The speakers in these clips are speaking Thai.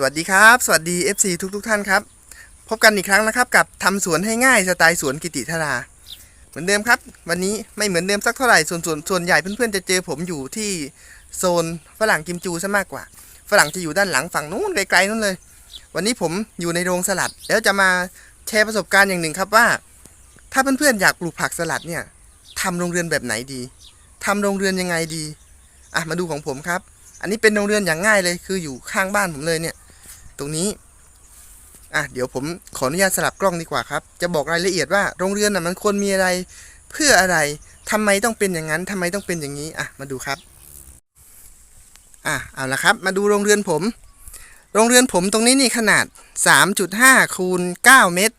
สวัสดีครับ สวัสดี FC ทุกทุกท่านครับ พบกันอีกครั้งนะครับ กับทำสวนให้ง่ายสไตล์สวนกิติธราเหมือนเดิมครับ วันนี้ไม่เหมือนเดิมสักเท่าไหร่ส่วนส่วนส่วนใหญ่เพื่อนๆจะเจอผมอยู่ที่โซนฝรั่งกิมจูซะมากกว่า ฝรั่งจะอยู่ด้านหลังฝั่งนู้นไกลๆนู้นเลย วันนี้ผมอยู่ในโรงสลัด แล้วจะมาแชร์ประสบการณ์อย่างหนึ่งครับว่า ถ้าเพื่อนๆอยากปลูกผักสลัดเนี่ยทำโรงเรือนแบบไหนดีทำโรงเรือนยังไงดีอะมาดูของผมครับอันนี้เป็นโรงเรือนอย่างง่ายเลยคืออยู่ข้างบ้านผมเลยเนี่ย ตรงนี้อะเดี๋ยวผมขออนุญาตสลับกล้องดีกว่าครับ จะบอกรายละเอียดว่าโรงเรือนน่ะมันควรมีอะไรเพื่ออะไรทำไมต้องเป็นอย่างนั้นทำไมต้องเป็นอย่างนี้อะมาดูครับอะเอาละครับ มาดูโรงเรือนผม โรงเรือนผมตรงนี้นี่ขนาด 3.5คูณ9เมตร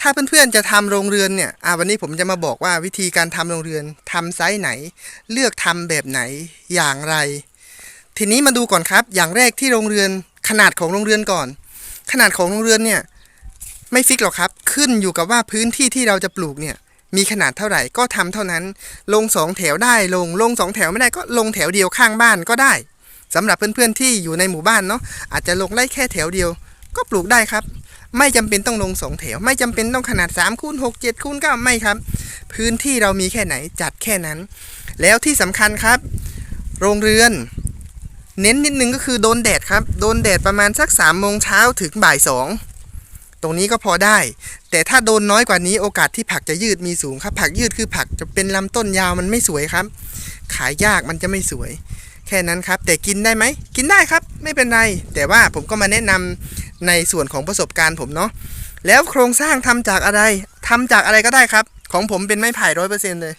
ถ้าเพื่อนๆจะทำโรงเรือนเนี่ยอะวันนี้ผมจะมาบอกว่าวิธีการทำโรงเรือนทำไซส์ไหน เลือกทำแบบไหนอย่างไร ทีนี้มาดูก่อนครับ อย่างแรกที่โรงเรือน ขนาดของโรงเรือนก่อน ขนาดของโรงเรือนเนี่ยไม่ฟิกหรอกครับ ขึ้นอยู่กับว่าพื้นที่ที่เราจะปลูกเนี่ยมีขนาดเท่าไหร่ก็ทำเท่านั้น ลงสองแถวได้ลงลงสองแถวไม่ได้ก็ลงแถวเดียวข้างบ้านก็ได้สำหรับเพื่อนๆที่อยู่ในหมู่บ้านเนาะอาจจะลงได้แค่แถวเดียว ก็ปลูกได้ครับ ไม่จำเป็นต้องลงสองแถว ไม่จำเป็นต้องขนาด3คูณ6 7คูณ9ไม่ครับ พื้นที่เรามีแค่ไหนจัดแค่นั้น แล้วที่สำคัญครับ โรงเรือน เน้นนิดนึงก็คือโดนแดดครับ โดนแดดประมาณสัก3ามโมงเช้าถึงบ่ายสองตรงนี้ก็พอได้ แต่ถ้าโดนน้อยกว่านี้โอกาสที่ผักจะยืดมีสูงครับ ผักยืดคือผักจะเป็นลำต้นยาวมันไม่สวยครับ ขายยากมันจะไม่สวย แค่นั้นครับ แต่กินได้ไหม กินได้ครับ ไม่เป็นไร แต่ว่าผมก็มาแนะนำในส่วนของประสบการณ์ผมเนาะแล้วโครงสร้างทำจากอะไรทำจากอะไรก็ได้ครับ ของผมเป็นไม้ไผ่ร้อยเปอร์เซ็นต์เลย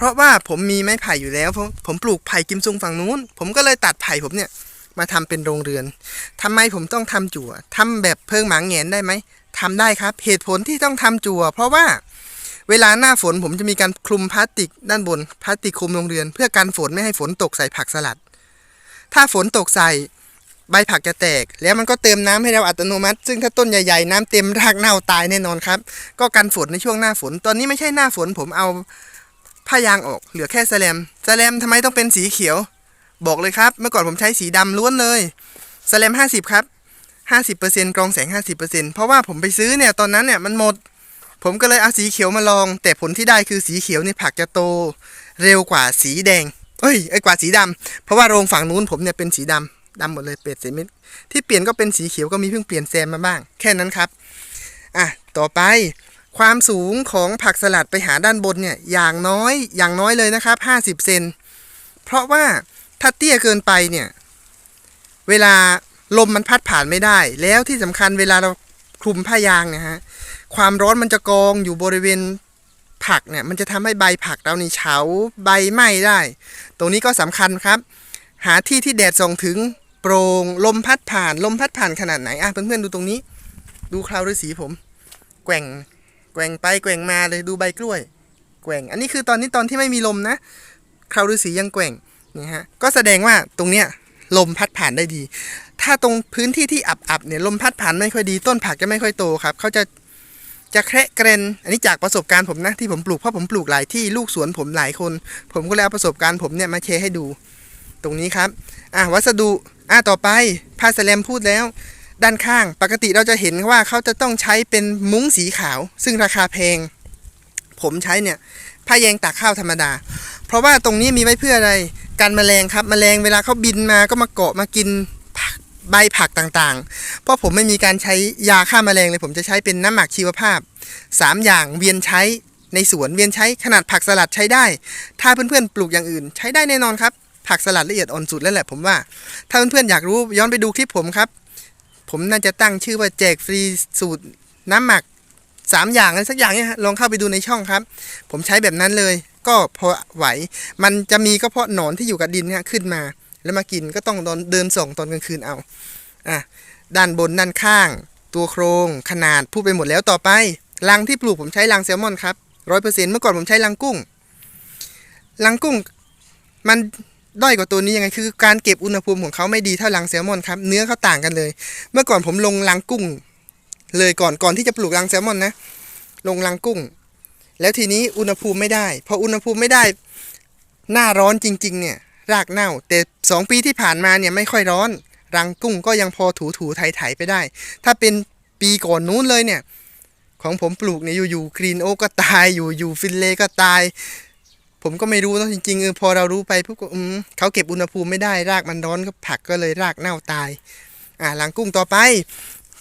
เพราะว่าผมมีไม้ไผ่อยู่แล้วเพราะผมปลูกไผ่กิมซุงฝั่งนู้น ผมก็เลยตัดไผ่ผมเนี่ยมาทำเป็นโรงเรือนทำไมผมต้องทำจั่วทำแบบเพิงหมางแงนได้ไหมทำได้ครับ เหตุผลที่ต้องทำจั่ว เพราะว่าเวลาหน้าฝนผมจะมีการคลุมพลาสติกด้านบนพลาสติกคลุมโรงเรือน เพื่อกันฝนไม่ให้ฝนตกใส่ผักสลัด ถ้าฝนตกใส่ใบผักจะแตก แล้วมันก็เติมน้ำให้เราอัตโนมัติ ซึ่งถ้าต้นใหญ่ๆน้ำเต็มรากเน่าตายแน่นอนครับ ก็กันฝนในช่วงหน้าฝน ตอนนี้ไม่ใช่หน้าฝนผมเอา ผ้ายางออกเหลือแค่แสแลมแสแลมทำไมต้องเป็นสีเขียว บอกเลยครับ เมื่อก่อนผมใช้สีดำล้วนเลยแสแลม50 ครับ 50%กรองแสง 50%เพราะว่าผมไปซื้อเนี่ยตอนนั้นเนี่ยมันหมด ผมก็เลยเอาสีเขียวมาลอง แต่ผลที่ได้คือสีเขียวนี่ผักจะโต เร็วกว่าสีแดงเอ้ยไอ้กว่าสีดำเพราะว่าโรงฝั่งนู้นผมเนี่ยเป็นสีดำดำหมดเลยเป็ดเซมิที่เปลี่ยนก็เป็นสีเขียวก็มีเพิ่งเปลี่ยนแซมมาบ้าง แค่นั้นครับ อะ ต่อไป ความสูงของผักสลัดไปหาด้านบนเนี่ยอย่างน้อยอย่างน้อยเลยนะครับ 50 เซน เพราะว่าถ้าเตี้ยเกินไปเนี่ย เวลาลมมันพัดผ่านไม่ได้ แล้วที่สำคัญเวลาเราคลุมผ้ายางเนะฮะความร้อนมันจะกองอยู่บริเวณผักเนี่ยมันจะทำให้ใบผักเรานี่เฉาใบไหม้ได้ ตรงนี้ก็สำคัญครับ หาที่ที่แดดส่องถึงโปร่งลมพัดผ่านลมพัดผ่านขนาดไหนอะเพื่อนๆดูตรงนี้ ดูคราวฤาษีผม แกว่ง แกว่งไปแกว่งมาเลยดูใบกล้วย แกว่ง อันนี้คือตอนนี้ตอนที่ไม่มีลมนะคราวฤาษียังแกว่งนี่ฮะก็แสดงว่าตรงเนี้ยลมพัดผ่านได้ดี ถ้าตรงพื้นที่ที่อับๆเนี่ยลมพัดผ่านไม่ค่อยดี ต้นผักจะไม่ค่อยโตครับเขาจะจะแคระเกรนอันนี้จากประสบการณ์ผมนะที่ผมปลูกเพราะผมปลูกหลายที่ลูกสวนผมหลายคน ผมก็เลยเอาประสบการณ์ผมเนี่ยมาแชร์ให้ดู ตรงนี้ครับ อะวัสดุอะต่อไปผ้าสแลมพูดแล้ว ด้านข้าง ปกติเราจะเห็นว่าเขาจะต้องใช้เป็นมุ้งสีขาว ซึ่งราคาแพง ผมใช้เนี่ยผ้าแยงตากข้าวธรรมดา เพราะว่าตรงนี้มีไว้เพื่ออะไรการแมลงครับแมลงเวลาเขาบินมาก็มาเกาะมากินใบผักต่างๆ เพราะผมไม่มีการใช้ยาฆ่าแมลงเลย ผมจะใช้เป็นน้ำหมักชีวภาพ 3 อย่างเวียนใช้ในสวนเวียนใช้ขนาดผักสลัดใช้ได้ ถ้าเพื่อนๆปลูกอย่างอื่น ใช้ได้แน่นอนครับ ผักสลัดละเอียดอ่อนสุดแล้วแหละผมว่า ถ้าเพื่อนๆอยากรู้ย้อนไปดูคลิปผมครับ ผมน่าจะตั้งชื่อว่าแจกฟรีสูตรน้ำหมักสามอย่างอะไรสักอย่างเนี่ยลองเข้าไปดูในช่องครับ ผมใช้แบบนั้นเลย ก็พอไหว มันจะมีก็เพราะหนอนที่อยู่กับดินเนี่ยขึ้นมา แล้วมากินก็ต้องเดินเดินส่งตอนกลางคืนเอาอะด้านบนด้านข้าง ตัวโครงขนาดพูดไปหมดแล้วต่อไปรังที่ปลูกผมใช้รังแซลมอนครับร้อยเปอร์เซ็นต์เมื่อก่อนผมใช้รังกุ้งรังกุ้ง มัน ด้อยกว่าตัวนี้ยังไงคือการเก็บอุณหภูมิของเขาไม่ดีเท่ารังแซลมอนครับ เนื้อเขาต่างกันเลย เมื่อก่อนผมลงรังกุ้ง เลยก่อนก่อนที่จะปลูกรังแซลมอนนะ ลงรังกุ้ง แล้วทีนี้อุณหภูมิไม่ได้ พออุณหภูมิไม่ได้ หน้าร้อนจริง ๆ เนี่ย รากเน่า แต่สองปีที่ผ่านมาเนี่ยไม่ค่อยร้อน รังกุ้งก็ยังพอถูถูๆไถๆไปได้ ถ้าเป็นปีก่อนนู้นเลยเนี่ย ของผมปลูกเนี่ยอยู่ๆกรีนโอ๊กก็ตายอยู่อยู่ฟินเลก็ตาย ผมก็ไม่รู้เนะจริงๆเออพอเรารู้ไปปุ๊บก็อืมเขาเก็บอุณหภูมิไม่ได้รากมันร้อนก็ผักก็เลยรากเน่าตาย อ่าหลังกุ้งต่อไป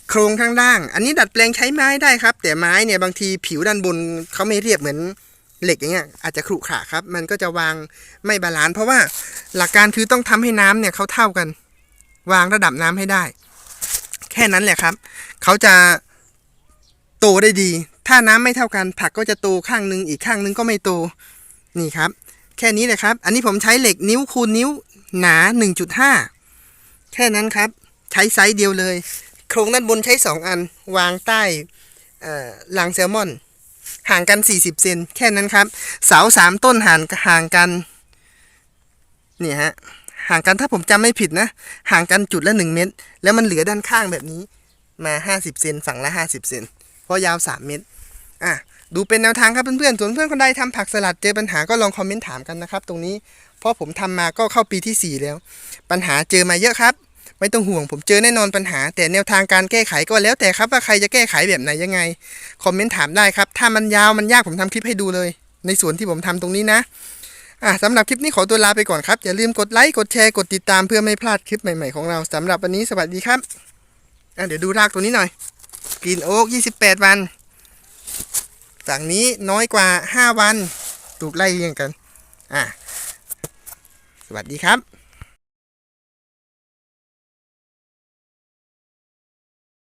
โครงข้างล่าง อันนี้ดัดแปลงใช้ไม้ได้ครับ แต่ไม้เนี่ยบางทีผิวด้านบนเขาไม่เรียบเหมือนเหล็กอย่างเงี้ยอาจจะขรุขระครับ มันก็จะวางไม่บาลานซ์เพราะว่าหลักการคือต้องทำให้น้ำเนี่ยเขาเท่ากัน วางระดับน้ำให้ได้ แค่นั้นแหละครับ เขาจะโตได้ดี ถ้าน้ำไม่เท่ากัน ผักก็จะโตข้างนึงอีกข้างนึงก็ไม่โต นี่ครับ แค่นี้เลยครับ อันนี้ผมใช้เหล็กนิ้วคูณนิ้วหนา 1.5 แค่นั้นครับ ใช้ไซส์เดียวเลย โครงด้านบนใช้ 2 อัน วางใต้เอ่อรางแซลมอน ห่างกัน 40 เซนแค่นั้นครับ เสาสามต้นห่างห่างกันนี่ฮะห่างกันถ้าผมจำไม่ผิดนะ ห่างกันจุดละ 1 เมตร แล้วมันเหลือด้านข้างแบบนี้มา 50 เซนฝั่งละ 50 เซนเพราะยาว 3 เมตรอะ ดูเป็นแนวทางครับเพื่อนๆส่วนเพื่อนคนใดทำผักสลัดเจอปัญหาก็ลองคอมเมนต์ถามกันนะครับ ตรงนี้เพราะผมทำมาก็เข้าปีที่ 4 แล้ว ปัญหาเจอมาเยอะครับ ไม่ต้องห่วงผมเจอแน่นอนปัญหา แต่แนวทางการแก้ไขก็แล้วแต่ครับว่าใครจะแก้ไขแบบไหนยังไงคอมเมนต์ถามได้ครับ ถ้ามันยาวมันยากผมทำคลิปให้ดูเลย ในส่วนที่ผมทำตรงนี้นะอะสำหรับคลิปนี้ขอตัวลาไปก่อนครับ อย่าลืมกดไลค์กดแชร์กดติดตามเพื่อไม่พลาดคลิปใหม่ๆของเราสำหรับวันนี้สวัสดีครับอะเดี๋ยวดูรากตัวนี้หน่อยกรีนโอ๊ก28 วัน ฝั่งนี้น้อยกว่า 5 วัน ถูกไล่เรียงกัน อะ สวัสดีครับ